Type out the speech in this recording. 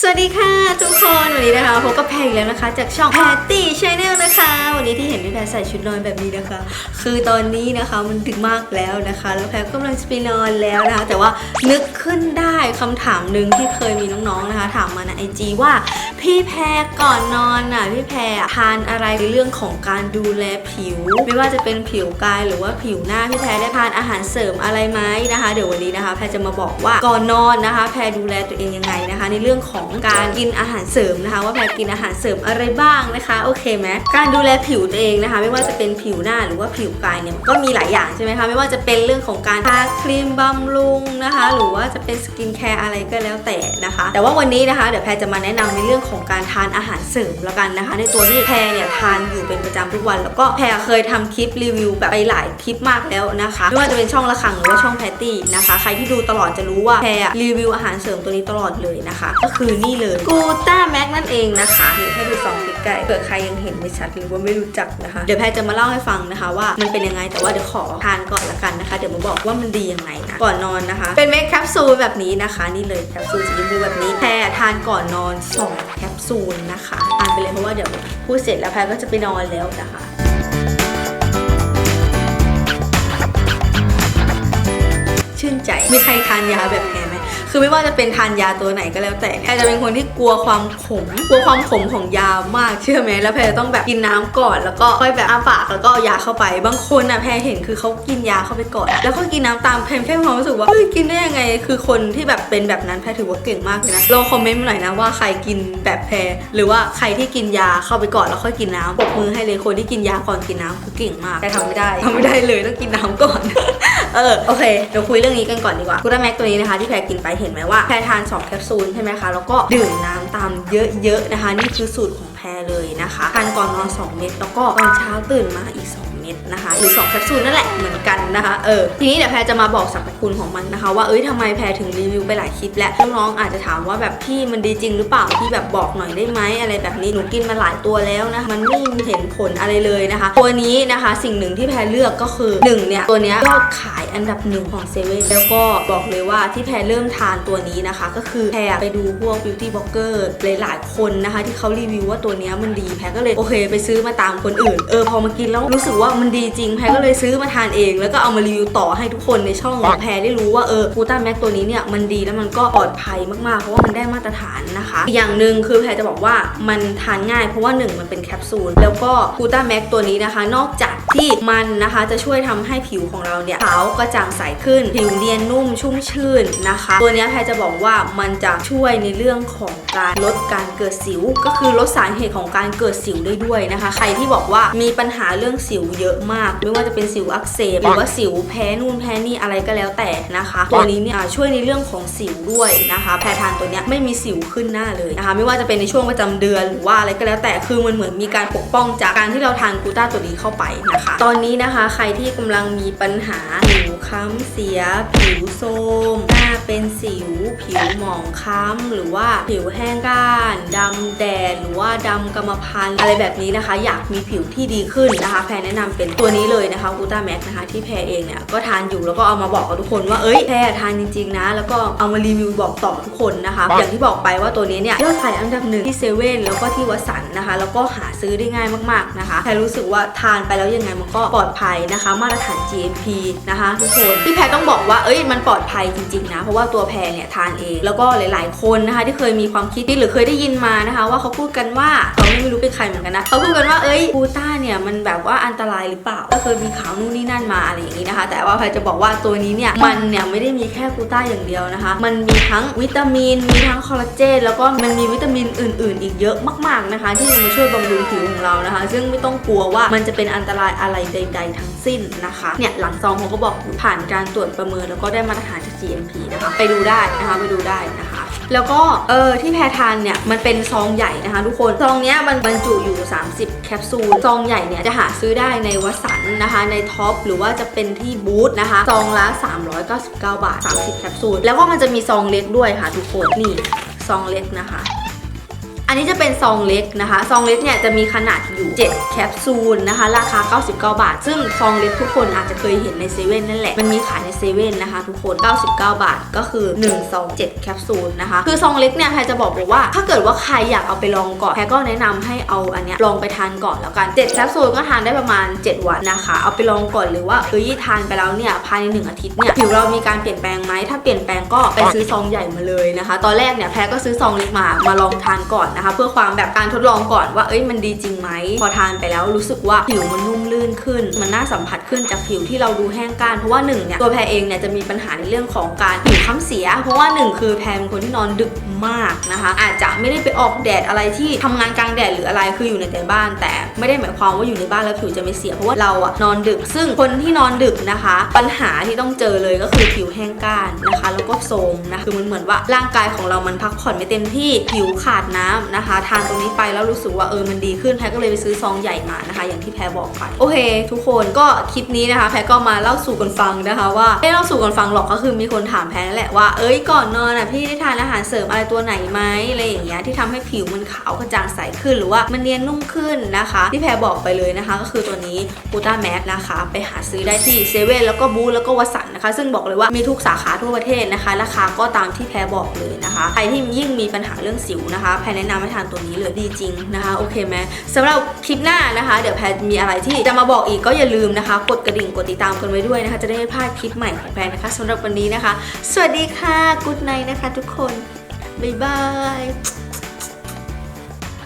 สวัสดีค่ะ ทุกคนวันนี้นะคะพบกับแพรอีกแล้วนะคะ จากช่องแพตตี้ชาแนลนะคะ วันนี้ที่เห็นพี่แพรใส่ชุดนอนแบบนี้นะคะ คือตอนนี้นะคะมันดึกมากแล้วนะคะ แล้วแพรกำลังจะไปนอนแล้วนะคะ แต่ว่านึกขึ้นได้ คำถามหนึ่งที่เคยมีน้องๆนะคะ ถามมาในไอจีว่า พี่แพรก่อนนอนน่ะพี่แพรทานอะไรในเรื่องของการดูแลผิว ไม่ว่าจะเป็นผิวกายหรือว่าผิวหน้าพี่แพรได้ทานอาหารเสริมอะไรไหมนะคะ เดี๋ยววันนี้นะคะ แพรจะมาบอกว่าก่อนนอนนะคะ แพรดูแลตัวเองยังไงนะคะ ในเรื่องของการกินอาหารเสริมนะคะ ว่าแพรกินอาหารเสริมอะไรบ้างนะคะโอเคไหมการดูแลผิวตัวเองนะคะ ไม่ว่าจะเป็นผิวหน้าหรือว่าผิวกายเนี่ยก็มีหลายอย่างใช่ไหมคะไม่ว่าจะเป็นเรื่องของการทาครีมบำรุงนะคะ หรือว่าจะเป็นสกินแคร์อะไรก็แล้วแต่นะคะ แต่ว่าวันนี้นะคะเดี๋ยวแพรจะมาแนะนำในเรื่องของการทานอาหารเสริมแล้วกันนะคะ ในตัวที่แพรเนี่ยทานอยู่เป็นประจำทุกวัน แล้วก็แพรเคยทำคลิปรีวิวแบบไปหลายคลิปมากแล้วนะคะไม่ว่าจะเป็นช่องละคังหรือว่าช่องแพตตี้นะคะ ใครที่ดูตลอดจะรู้ว่าแพรรีวิวอาหารเสริมตัวนี้ตลอดเลยนะคะ ก็คือนี่เลยกูต้าแมก เองนะคะให้ดูสองใกล้ๆเผื่อใครยังเห็นไม่ชัดหรือว่าไม่รู้จักนะคะ เดี๋ยวแพรจะมาเล่าให้ฟังนะคะว่ามันเป็นยังไงแต่ว่าเดี๋ยวขอทานก่อนละกันนะคะ เดี๋ยวมาบอกว่ามันดียังไงนะก่อนนอนนะคะ เป็นเม็ดแคปซูลแบบนี้นะคะ นี่เลยแคปซูลสีชมพูแบบนี้แพรทานก่อนนอนสองแคปซูลนะคะทานไปเลยเพราะว่าเดี๋ยวพูดเสร็จแล้วแพรก็จะไปนอนแล้วนะคะชื่นใจ มีใครทานยาแบบแพรไหม คือไม่ว่าจะเป็นทานยาตัวไหนก็แล้วแต่แพรจะเป็นคนที่กลัวความขม กลัวความขมของยามากเชื่อไหมแล้วแพรจะต้องแบบกินน้ำก่อน แล้วก็ค่อยแบบอ้าปากแล้วก็เอายาเข้าไป บางคนอะแพรเห็นคือเขากินยาเข้าไปก่อน แล้วก็กินน้ำตามแพรแค่ความรู้สึกว่าเฮ้ยกินได้ยังไง คือคนที่แบบเป็นแบบนั้นแพรถือว่าเก่งมากเลยนะลองคอมเมนต์มาหน่อยนะว่าใครกินแบบแพรหรือว่าใครที่กินยาเข้าไปก่อนแล้วค่อยกินน้ำปรบมือให้เลยคนที่กินยาก่อนกินน้ำคือเก่งมากแต่ทำไม่ได้ทำไม่ได้เลยต้องกินน้ำก่อน เออโอเคเดี๋ยวคุยเรื่องนี้กันก่อนดีกว่ากูต้าแม็กตัวนี้นะคะที่แพรกินไปเห็นไหมว่าแพรทาน 2 แคปซูลใช่ไหมคะ แล้วก็ดื่มน้ำตามเยอะๆนะคะ นี่คือสูตรของแพรเลยนะคะทานก่อนนอน 2 เม็ดแล้วก็ตอนเช้าตื่นมาอีก 2 เม็ดนะคะหรือ2แคปซูลนั่นแหละเหมือนกันนะคะเออทีนี้เดี๋ยวแพรจะมาบอกสรรพคุณของมันนะคะ ว่าเอ้ยทำไมแพรถึงรีวิวไปหลายคลิปและน้องๆอาจจะถามว่าแบบพี่มันดีจริงหรือเปล่าพี่แบบบอกหน่อยได้ไหมอะไรแบบนี้หนูกินมาหลายตัวแล้วนะมันไม่เห็นผลอะไรเลยนะคะ ตัวนี้นะคะสิ่งหนึ่งที่แพรเลือกก็คือหนึ่งเนี่ยตัวเนี้ยยอดขายอันดับหนึ่งของเซเว่นแล้วก็บอกเลยว่าที่แพรเริ่มทานตัวนี้นะคะ ก็คือแพรไปดูพวก beauty blogger หลายๆคนนะคะ ที่เขารีวิวว่าตัวเนี้ยมันดีแพรก็เลยโอเค ไปซื้อมาตามคนอื่น เออพอมากินแล้วรู้สึกว่ามันดีจริงแพรก็เลยซื้อมาทานเอง แล้วก็เอามารีวิวต่อให้ทุกคนในช่องของแพรได้รู้ว่าเออกูต้าแม็กตัวนี้เนี่ยมันดีแล้วมันก็ปลอดภัยมากๆ เพราะว่ามันได้มาตรฐานนะคะอีกอย่างหนึ่งคือแพรจะบอกว่ามันทานง่ายเพราะว่าหนึ่งมันเป็นแคปซูลแล้วก็กูต้าแม็กตัวนี้นะคะ นอกจากที่มันนะคะจะช่วยทำให้ผิวของเราเนี่ยขาวกระจ่างใสขึ้น ผิวเนียนนุ่มชุ่มชื่นนะคะ ตัวเนี้ยแพรจะบอกว่ามันจะช่วยในเรื่องของการลดการเกิดสิว ก็คือลดสาเหตุของการเกิดสิวได้ด้วยนะคะ ใครที่บอกว่ามีปัญหาเรื่องสิวเยอะมาก ไม่ว่าจะเป็นสิวอักเสบหรือว่าสิวแพ้นู่นแพ้นี่อะไรก็แล้วแต่นะคะ ตัวนี้เนี่ยอ่าช่วยในเรื่องของสิวด้วยนะคะแพรทานตัวเนี้ยไม่มีสิวขึ้นหน้าเลยนะคะ ไม่ว่าจะเป็นในช่วงประจำเดือนหรือว่าอะไรก็แล้วแต่คือมันเหมือนมีการปกป้องจากการที่เราทานกลูต้าตัวนี้เข้าไปนะคะ ตอนนี้นะคะใครที่กำลังมีปัญหาผิวค้ำเสียผิวโทรมหน้าเป็นสิวผิวหมองคล้ำหรือว่าผิวแห้งก้านดำแดดหรือว่าดำกรรมพันธุ์อะไรแบบนี้นะคะ อยากมีผิวที่ดีขึ้นนะคะ แพรแนะนำเป็นตัวนี้เลยนะคะกูต้าแม็กนะคะที่แพรเองเนี่ยก็ทานอยู่แล้วก็เอามาบอกกับทุกคนว่าเอ้ยแพรทานจริงๆนะ แล้วก็เอามารีวิวบอกต่อทุกคนนะคะ อย่างที่บอกไปว่าตัวนี้เนี่ยยอดขายอันดับหนึ่งที่เซเว่นแล้วก็ที่วัสันนะคะ แล้วก็หาซื้อได้ง่ายมากๆนะคะแพรรู้สึกว่าทานไปแล้วยังไงมันก็ปลอดภัยนะคะ มาตรฐาน GMP นะคะทุกคนที่แพรต้องบอกว่าเอ้ยมันปลอดภัยจริงๆนะเพราะว่าตัวแพรเนี่ยทานเอง แล้วก็หลาย ๆ คนนะคะ ที่เคยมีความคิดหรือเคยได้ยินมานะคะ ว่าเขาพูดกันว่าเขาไม่รู้เป็นใครเหมือนกันนะเขาพูดกันว่าเอ้ยกูต้าเนี่ยมันแบบว่าอันตรายหรือเปล่าก็เคยมีข่าวนู่นนี่นั่นมาอะไรอย่างนี้นะคะ แต่ว่าแพรจะบอกว่าตัวนี้เนี่ยมันเนี่ยไม่ได้มีแค่กูต้าอย่างเดียวนะคะ มันมีทั้งวิตามิน มีทั้งคอลลาเจนแล้วก็มันมีวิตามินอื่น ๆ อีกเยอะมาก ๆนะคะ ที่จะมาช่วยบำรุงผิวของเรานะคะ ซึ่งไม่ต้องกลัวว่ามันจะเป็นอันตรายอะไรใด ๆ ทั้งสิ้นนะคะเนี่ยหลังซองเขาก็บอกผ่านการตรวจประเมินแล้วก็ได้มาตรฐานจาก GMP นะคะไปดูได้นะคะไปดูได้นะคะ แล้วก็เออที่แพรทานเนี่ยมันเป็นซองใหญ่นะคะ ทุกคนซองเนี้ยมันบรรจุอยู่ 30 แคปซูลซองใหญ่เนี่ยจะหาซื้อได้ในวัสันนะคะ ในท็อปหรือว่าจะเป็นที่บูธนะคะซองละ 399 บาท 30 แคปซูลแล้วก็มันจะมีซองเล็กด้วยค่ะทุกคนนี่ซองเล็กนะคะ อันนี้จะเป็นซองเล็กนะคะ ซองเล็กเนี่ยจะมีขนาดอยู่ 7 แคปซูลนะคะ ราคา 99 บาท ซึ่งซองเล็กทุกคนอาจจะเคยเห็นในเซเว่นนั่นแหละ มันมีขายในเซเว่นนะคะทุกคน 99 บาทก็คือ1ซอง7แคปซูลนะคะ คือซองเล็กเนี่ยแพรจะบอกเลยว่า ถ้าเกิดว่าใครอยากเอาไปลองก่อน แพรก็แนะนำให้เอาอันเนี้ยลองไปทานก่อนแล้วกัน 7 แคปซูลก็ทานได้ประมาณ 7 วันนะคะ เอาไปลองก่อนหรือว่าเอ้ยทานไปแล้วเนี่ยภายใน 1 อาทิตย์เนี่ยผิวเรามีการเปลี่ยนแปลงไหมถ้าเปลี่ยนแปลงก็ไปซื้อซองใหญ่มาเลยนะคะ ตอนแรกเนี่ยแพรก็ซื้อซองเล็กมามาลองทานก่อนนะคะ เพื่อความแบบการทดลองก่อนว่าเอ้ยมันดีจริงไหมพอทานไปแล้วรู้สึกว่าผิวมันนุ่ม ลื่นขึ้น มันน่าสัมผัสขึ้นจากผิวที่เราดูแห้งกร้านเพราะว่าหนึ่งเนี่ยตัวแพรเองเนี่ยจะมีปัญหาในเรื่องของการผิวค้ำเสีย เพราะว่าหนึ่งคือแพรเป็นคนที่นอนดึกมากนะคะ อาจจะไม่ได้ไปออกแดดอะไรที่ทำงานกลางแดดหรืออะไรคืออยู่ในแต่บ้าน แต่ไม่ได้หมายความว่าอยู่ในบ้านแล้วผิวจะไม่เสียเพราะว่าเราอะนอนดึก ซึ่งคนที่นอนดึกนะคะ ปัญหาที่ต้องเจอเลยก็คือผิวแห้งกร้านนะคะ แล้วก็โทรมนะคือมันเหมือนว่าร่างกายของเรามันพักผ่อนไม่เต็มที่ผิวขาดน้ำนะคะ ทานตรงนี้ไปแล้วรู้สึกว่าเออมันดีขึ้นแพรก็เลยไปซื้อซองใหญ่มานะคะ อย่างที่แพรบอกไปโอเคทุกคนก็คลิปนี้นะคะ แพรก็มาเล่าสู่กันฟังนะคะว่าไม่เล่าสู่กันฟังหรอกก็คือมีคนถามแพรนั่นแหละว่าเอ้ยก่อนนอนอะพี่ได้ทานอาหารเสริมอะไรตัวไหนไหมอะไรอย่างเงี้ยที่ทำให้ผิวมันขาวกระจ่างใสขึ้นหรือว่ามันเนียนนุ่มขึ้นนะคะ ที่แพรบอกไปเลยนะคะ ก็คือตัวนี้กูต้าแม็กนะคะ ไปหาซื้อได้ที่เซเว่นแล้วก็บูธแล้วก็วัสันนะคะ ซึ่งบอกเลยว่ามีทุกสาขาทั่วประเทศนะคะ ราคาก็ตามที่แพรบอกเลยนะคะ ใครที่ยิ่งมีปัญหาเรื่องสิวนะคะแพรแนะนำให้ทานตัวนี้เลยดีจริงนะคะโอเคไหมสำหรับคลิปหน้านะคะ เดี๋ยวแพรมีอะไรที่จะมาบอกอีกก็อย่าลืมนะคะ กดกระดิ่งกดติดตามกันไว้ด้วยนะคะ จะได้ไม่พลาดคลิปใหม่ของแพรนะคะสำหรับวันนี้นะคะ สวัสดีค่ะกูดไนนะคะ ทุกคนบ๊ายบาย